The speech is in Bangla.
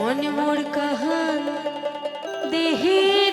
মন মোর কাহান দেহে